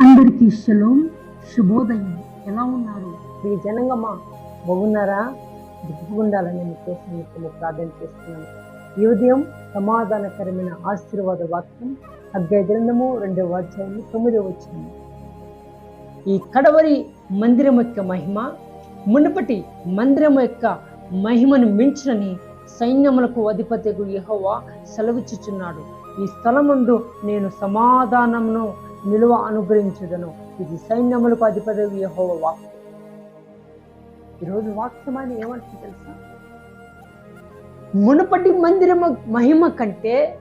అందరికీ శలోం శుభోదయం. ఎలా ఉన్నారు? మీ జనంగమ్మ బాగున్నారా? దిగ్గుండాలని మీకోసం ప్రార్థన చేస్తున్నాను. ఈ ఉదయం సమాధానకరమైన ఆశీర్వాద వాక్యం అధ్యాయ గ్రంథము రెండవ అధ్యాయం తొమ్మిదవ వచ్చింది ఈ కడవరి మందిరం యొక్క మహిమ మునుపటి మందిరం యొక్క మహిమను మించినని సైన్యములకు అధిపతికు యహోవా సెలవిచ్చుచున్నాడు. ఈ స్థలముందు నేను సమాధానమును నిలువ అనుగ్రహించుదను. ఇది సైన్యములకు అధిపతి యహోవ. వాక్యం ఈరోజు వాక్యం అని ఏమంటుంది తెలుసా? మునుపటి మందిరం మహిమ కంటే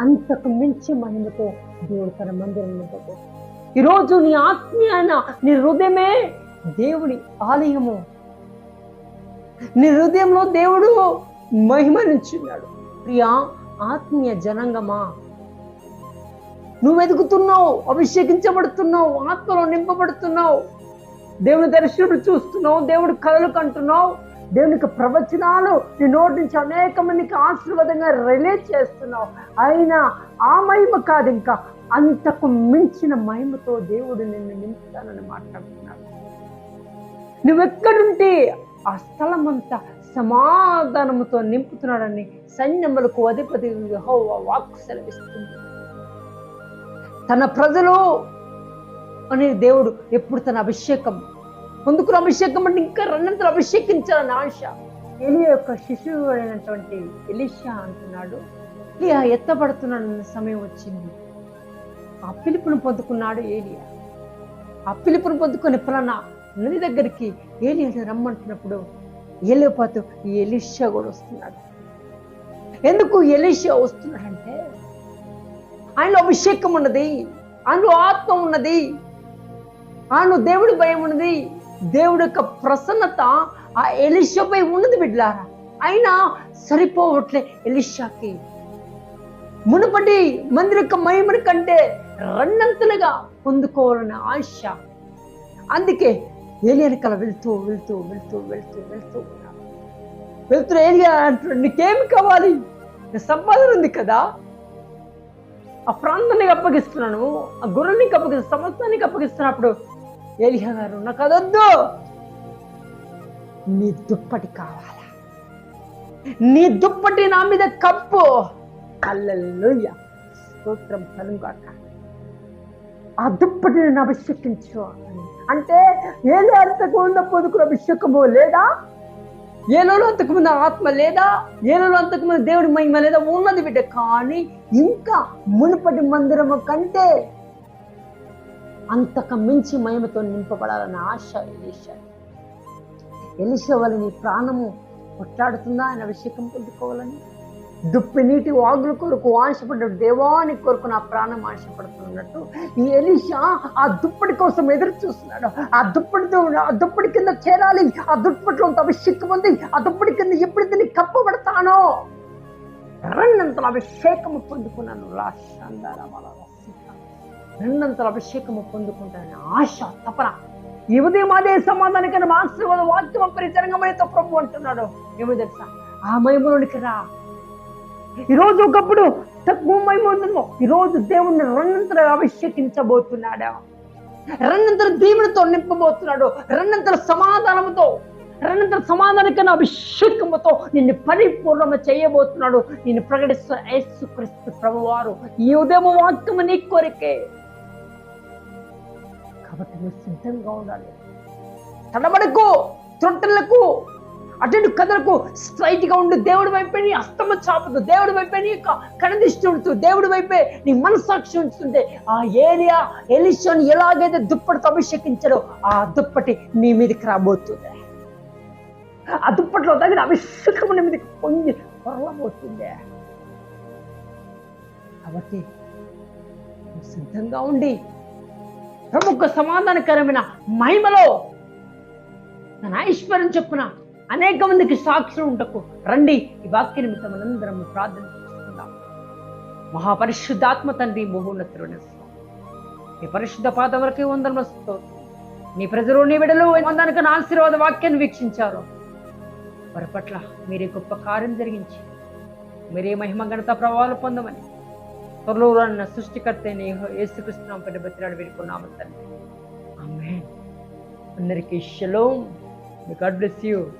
అంతకు మించి మహిమతో దేవుడు తన మందిరం ఈరోజు నీ ఆత్మీయన నీ హృదయమే దేవుడి ఆలయము నీ హృదయంలో దేవుడు మహిమనించున్నాడు ప్రియా ఆత్మీయ జనంగమా? నువ్వు ఎదుగుతున్నావు అభిషేకించబడుతున్నావు ఆత్మలో నింపబడుతున్నావు. దేవుని దర్శనుడు చూస్తున్నావు దేవుడి కళలు కంటున్నావు. దేవునికి ప్రవచనాలు నీ నోటి నుంచి అనేక మందికి ఆశీర్వాదంగా రిలే చేస్తున్నావు. అయినా ఆ మహిమ కాదు ఇంకా అంతకు మించిన మహిమతో దేవుడు నిన్ను నింపుతానని మాట్లాడుతున్నాడు. నువ్వెక్కడుంటే ఆ స్థలం అంతా సమాధానముతో నింపుతున్నాడని సైన్యములకు అధిపతి యెహోవా వాక్కు సెలవిస్తుంది. తన ప్రజలు అనే దేవుడు ఎప్పుడు తన అభిషేకం పొందుకున్న అభిషేకం అంటే ఇంకా రెండంతలు అభిషేకించాలని ఆశ. ఎలియా యొక్క శిశువు అయినటువంటి ఎలిషా అంటున్నాడు ఎలియా ఎత్తబడుతున్న సమయం వచ్చింది. ఆ పిలుపును పొందుకున్నాడు ఏలియా ఆ పిలుపును పొందుకొని ప్రణా నది దగ్గరికి ఏలి రమ్మంటున్నప్పుడు ఏలియపాతు ఎలిషా కూడా వస్తున్నాడు. ఎందుకు ఎలిషా వస్తున్నాడంటే ఆయనలో అభిషేకం ఉన్నది ఆయనలో ఆత్మ ఉన్నది ఆయన దేవుడి భయం ఉన్నది. దేవుడి యొక్క ప్రసన్నత ఆ ఎలిషాపై ఉన్నది బిడ్లారా అయినా సరిపోవట్లే ఎలిషాకి. మునుపటి మందిర యొక్క మహిమని కంటే రెండంతలుగా పొందుకోవాలనే ఆశ. అందుకే ఏలియనకల వెళ్తూ వెళ్తూ వెళ్తూ వెళ్తూ వెళ్తూ ఉన్నాను వెళ్తూ ఏలియా అంటున్నాడు నీకేమి కావాలి? నీ సంపాదన ఉంది కదా? ఆ ప్రాంతానికి అప్పగిస్తున్నాను. ఆ గుర్రానికి అప్పగిస్తు సమస్తానికి అప్పగిస్తున్నప్పుడు ఏలియా గారు నాకు అదొద్దు. నీ దుప్పటి కావాలా? నీ దుప్పటి నా మీద కప్పు. అల్లెల్లుయ్య స్తోత్రం కలుగాక ఆ దుప్పటిని అభిషేకించు అని అంటే ఏదో అంతకు ముందు పొదుకున్న అభిషేకము లేదా? ఏలో అంతకుముందు ఆత్మ లేదా? ఏలో అంతకుముందు దేవుడి మహిమ లేదా? ఉన్నది బిడ్డ కానీ ఇంకా మునుపటి మందిరము కంటే అంతక మించి మహిమతో నింపబడాలని ఆశ ఎలిషా ఎలిషా వల్ల నీ ప్రాణము కొట్లాడుతుందా ఆయన అభిషేకం పొందుకోవాలని? దుప్పి నీటి వాగుల కొరకు ఆశపడ్డాడు దేవాని కొరకు నా ప్రాణం ఆశపడుతున్నట్టు ఈ ఎలిషా ఆ దుప్పటి కోసం ఎదురు చూస్తున్నాడు. ఆ దుప్పటితో ఆ దుప్పటి కింద చేరాలి. ఆ దుప్పట్లో అంత అభిషేకం ఉంది. ఆ దుప్పటి కింద ఎప్పుడు దీన్ని కప్పబడతానో? రెండంతల అభిషేకము పొందుకున్నాను. రాశాందారామాల రెండంతల అభిషేకము పొందుకుంటానని ఆశ తపన. ఈ ఉదయం అదే సమాధానికైనా ఆశీర్వాద వాక్యం పరిచరంగమనితో ప్రభు అంటున్నాడు. ఏమో తెలుసా? ఆ మహిమలోనికి రా. ఈరోజు ఒకప్పుడు తక్కువ మహిమ ఈరోజు దేవుణ్ణి రెండంతలు అభిషేకించబోతున్నాడా? రెండంతర దీవునితో నింపబోతున్నాడు. రెండంతర సమాధానంతో రెండంతర సమాధానికైన అభిషేకముతో నిన్ను పరిపూర్ణమ చేయబోతున్నాడు. నేను ప్రకటిస్తున్న యేసు క్రీస్తు ప్రభువారు. ఈ ఉదయం వాక్యము నీ కోరికే. కాబట్టి నువ్వు సిద్ధంగా ఉండాలి. తడబడకు తొట్టలకు అటు కదలకు స్ట్రైట్గా ఉండు. దేవుడి వైపే నీ అస్తమ చాపదు దేవుడి వైపే నీ కనదిష్టి ఉంటూ దేవుడి వైపే నీ మనసాక్షి ఉంచుతుంటే ఆ ఏరియా ఎలిషన్ ఎలాగైతే దుప్పటితో అభిషేకించాడో ఆ దుప్పటి నీ మీదకి రాబోతుంది. ఆ దుప్పట్లో తగిన అభిషేకం నీ మీదకి పొంగి పొరలబోతుంది. కాబట్టి సిద్ధంగా ఉండి ప్రముఖ సమాధానకరమైన మహిమలో తన ఐశ్వర్యం చెప్పున అనేక మందికి సాక్షులు ఉండకు. రండి ఈ వాక్య నిమిత్తం మనందరం ప్రార్థన చేసుకుందాం మహాపరిశుద్ధాత్మ తండ్రి మహోన్నతుడు నీ పరిశుద్ధ పాద వరకే వందనములు స్తోత్రం. నీ ప్రజలు నీ విడలు వందానికి ఆశీర్వాద వాక్యాన్ని వీక్షించారు. వారి పట్ల మీరే గొప్ప కార్యం జరిగించి మీరే మహిమ ఘనత ప్రభావాలు పొందమని త్వరలో అన్న సృష్టికర్త అయిన యెహో- పెద్ద బతిరాడు వేడుకున్నాము తండ్రి. ఆమేన్. అందరికీ షలోమ్ గాడ్ బ్లెస్ యూ.